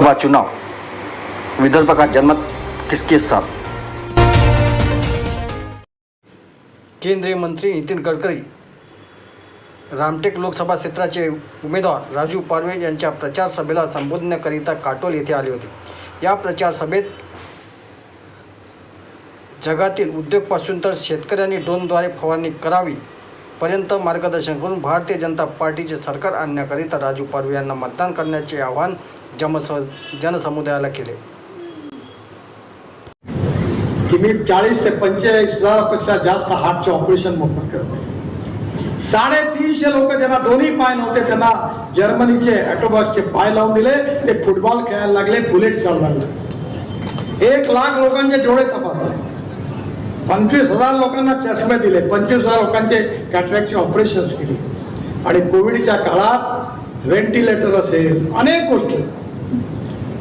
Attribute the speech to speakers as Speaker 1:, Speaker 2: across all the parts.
Speaker 1: लोकसभा चुनाव विदर्भ का जनमत किसके साथ? केंद्रीय मंत्री नितीन गडकरी रामटेक लोकसभा क्षेत्राचे उमेदवार राजू पारवे यांच्या प्रचार सभेला संबोधण्याकरिता काटोल येथे आले होते. या प्रचार सभेत जगातील उद्योगपासून तर शेतकऱ्यांनी ड्रोनद्वारे फवारणी करावी पर्यंत मार्गदर्शन करून भारतीय जनता पार्टीचे सरकार आणण्याकरिता राजू पारवे यांना मतदान करण्याचे आवाहन जमस जनसमुदायाला केले.
Speaker 2: की मी चाळीस ते पंचेचाळीस हजारापेक्षा जास्त हार्टचे ऑपरेशन मोफत करतो साडेतीनशे लोक ज्यांना दोन्ही पाय नव्हते त्यांना जर्मनीचे ॲटोबॉक्सचे पाय लावून दिले ते फुटबॉल खेळायला लागले बुलेट चालवायला लागले. एक लाख लोकांचे जेवढे पंचवीस हजार लोकांना चष्मे दिले. पंचवीस हजार लोकांचे कॅटरॅक्टचे ऑपरेशन्स केली. आणि कोविडच्या काळात व्हेंटिलेटर असेल अनेक गोष्टी.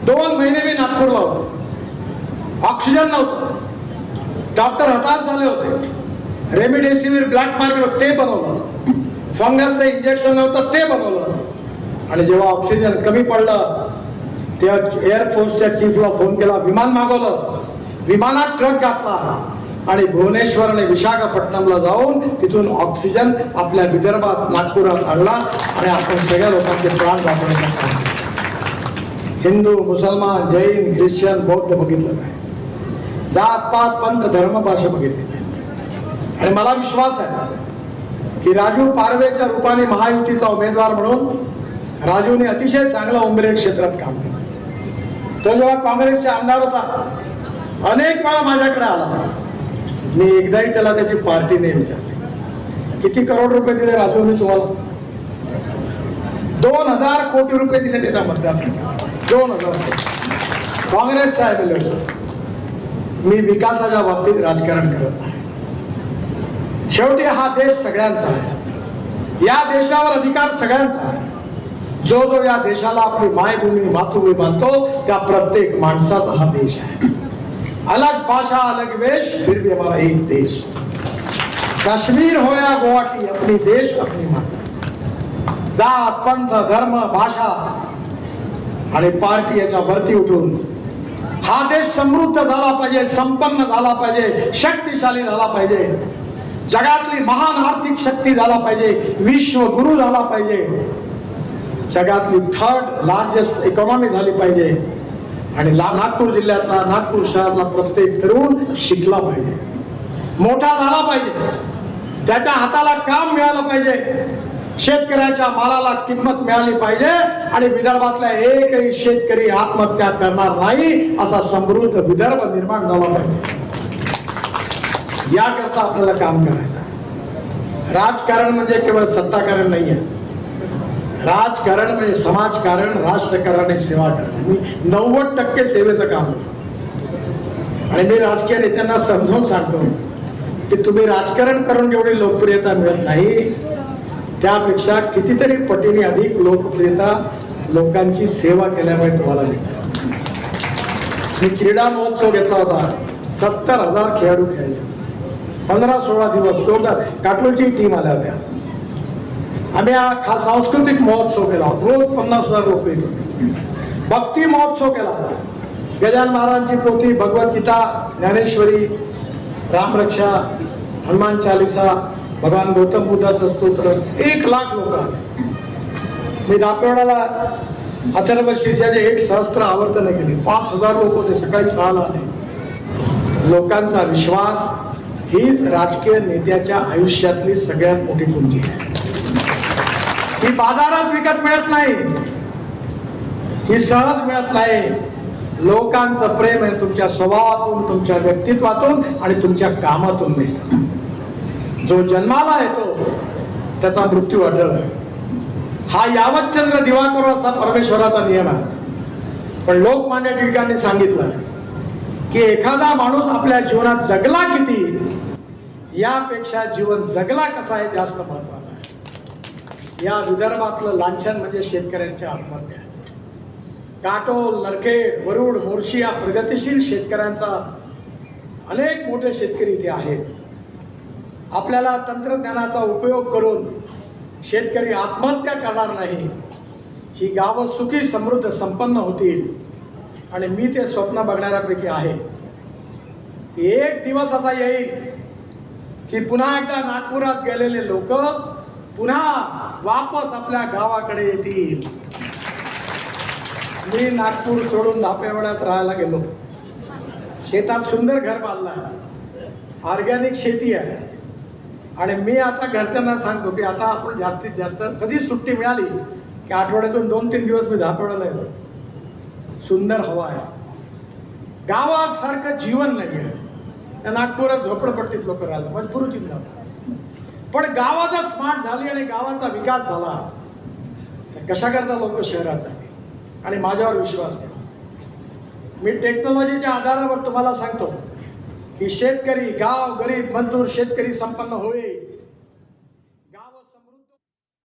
Speaker 2: दोन महिने मी नागपूरला होतो. ऑक्सिजन नव्हतं. डॉक्टर हताश झाले होते. रेमिडेसिवीर ब्लॅक मार्केट ते बनवलं. फंगसचं इंजेक्शन नव्हतं ते बनवलं. आणि जेव्हा ऑक्सिजन कमी पडलं तेव्हा एअरफोर्सच्या चीफला फोन केला विमान मागवलं. विमानात ट्रक घातला. आणि भुवनेश्वर आणि विशाखापट्टणमला जाऊन तिथून ऑक्सिजन आपल्या विदर्भात नागपुरात आणला आणि आपण सगळ्या लोकांचे प्राण वाचवण्याचं हिंदू मुसलमान जैन ख्रिश्चन बौद्ध बघितलं नाही. जात पात पंथ धर्म भाषा बघितली नाही. आणि मला विश्वास आहे की राजू पारवेच्या रूपाने महायुतीचा उमेदवार म्हणून राजूने अतिशय चांगला उमरेड क्षेत्रात काम केलं. तो जेव्हा काँग्रेसचे आमदार होता अनेक वेळा माझ्याकडे आला. मी एकदाही त्याला त्याची पार्टी नाही विचारली. किती करोड रुपये दिले राजू मी तुम्हाला? दोन हजार कोटी रुपये दिले त्याच्या मतदारसंघात दोन हजार काँग्रेस साहेब मी विकासाच्या बाबतीत राजकारण करत नाही. शेवटी हा देश सगळ्यांचा आहे. या देशावर अधिकार सगळ्यांचा आहे. जो जो या देशाला आपली मायभूमी मातृभूमी मानतो त्या प्रत्येक माणसाचा हा देश आहे. अलग भाषा अलग वेश फिर भी हमारा एक देश। कश्मीर हो या गुवाहाटी अपनी देश अपनी माता जात पंथ धर्म भाषा। आणि पार्टी याच्या वरती उठून हा देश समृद्ध झाला पाहिजे संपन्न झाला पाहिजे शक्तिशाली झाला पाहिजे जगातली महान आर्थिक शक्ती झाला पाहिजे विश्व गुरु झाला पाहिजे जगातली थर्ड लार्जेस्ट इकॉनॉमी झाली पाहिजे आणि ला- नागपूर जिल्ह्यातला नागपूर शहरातला प्रत्येक तरुण शिकला पाहिजे. मोठा झाला पाहिजे. त्याच्या हाताला काम मिळालं पाहिजे. शेतकऱ्याच्या मालाला किंमत मिळाली पाहिजे आणि विदर्भातला एकही शेतकरी आत्महत्या करणार नाही असा समृद्ध विदर्भ निर्माण झाला पाहिजे. याकरता आपल्याला काम करायचं राजकारण म्हणजे केवळ सत्ताकारण नाही आहे राजकारण म्हणजे समाजकारण राष्ट्रकारण आणि सेवा करण मी नव्वद टक्के सेवेचं काम होतं. आणि मी राजकीय नेत्यांना समजावून सांगतो की तुम्ही राजकारण करून जेवढी लोकप्रियता मिळत नाही त्यापेक्षा कितीतरी पटीने अधिक लोकप्रियता लोकांची सेवा केल्यामुळे तुम्हाला मिळते. मी क्रीडा महोत्सव घेतला होता. सत्तर हजार खेळाडू खेळले. पंधरा सोळा दिवस जोरदार काटोलची टीम आल्या होत्या. आम्ही हा खास सांस्कृतिक महोत्सव केला रोज पन्नास हजार रुपये भक्ती महोत्सव केला गजान महाराजांची पोथी भगवद्गीता ज्ञानेश्वरी रामरक्षा हनुमान चालिसा भगवान गौतम बुद्धाचं स्तोत्र एक लाख लोक मी दाखवण्याला अथर्व शीर्षाचे एक सहस्त्र आवर्तन केले पाच हजार लोक होते सकाळी सहाला आले। लोकांचा विश्वास हीच राजकीय नेत्याच्या आयुष्यातली सगळ्यात मोठी कुंजी आहे। ही बाजारात विकत मिळत नाही. ही सहज मिळत नाही. लोकांचं प्रेम आहे तुमच्या स्वभावातून तुमच्या व्यक्तित्वातून आणि तुमच्या कामातून मिळत. जो जन्माला येतो त्याचा मृत्यू अटळ हा यावत चंद्र दिवाकर असा परमेश्वराचा नियम आहे. पण लोकमान्य टिळकांनी सांगितलं की एखादा माणूस आपल्या जीवनात जगला किती यापेक्षा जीवन जगला कसा आहे जास्त महत्त्व या विदर्भातलं लांछन म्हणजे शेतकऱ्यांच्या आत्महत्या. काटोल नरखेड वरुड मोर्शी या प्रगतिशील शेतकऱ्यांचा अनेक मोठे शेतकरी इथे आहेत. आपल्याला तंत्रज्ञानाचा उपयोग करून शेतकरी आत्महत्या करणार नाही. ही गावं सुखी समृद्ध संपन्न होतील. आणि मी ते स्वप्न बघणाऱ्यापैकी आहे. एक दिवस असा येईल की पुन्हा एकदा नागपुरात गेलेले लोक पुन्हा वापस आपल्या गावाकडे येतील. मी नागपूर सोडून धापेवाड्यात राहायला गेलो. शेतात सुंदर घर बांधलं ऑर्गॅनिक शेती आहे. आणि मी आता घरच्यांना सांगतो की आता आपण जास्तीत जास्त कधी सुट्टी मिळाली की आठवड्यातून दोन तीन दिवस मी धापेवाड्याला येतो. सुंदर हवा आहे. गावात सारखं जीवन नाही आहे नागपुरात झोपडपट्टीत लोक राहिलं मजबुरीतील जातात पण गावाचा स्मार्ट झाली आणि गावाचा विकास झाला. तर कशाकरता लोक शहरात आले आणि माझ्यावर विश्वास ठेवा. मी टेक्नॉलॉजीच्या आधारावर तुम्हाला सांगतो की शेतकरी गाव गरीब मजदूर शेतकरी संपन्न होईल.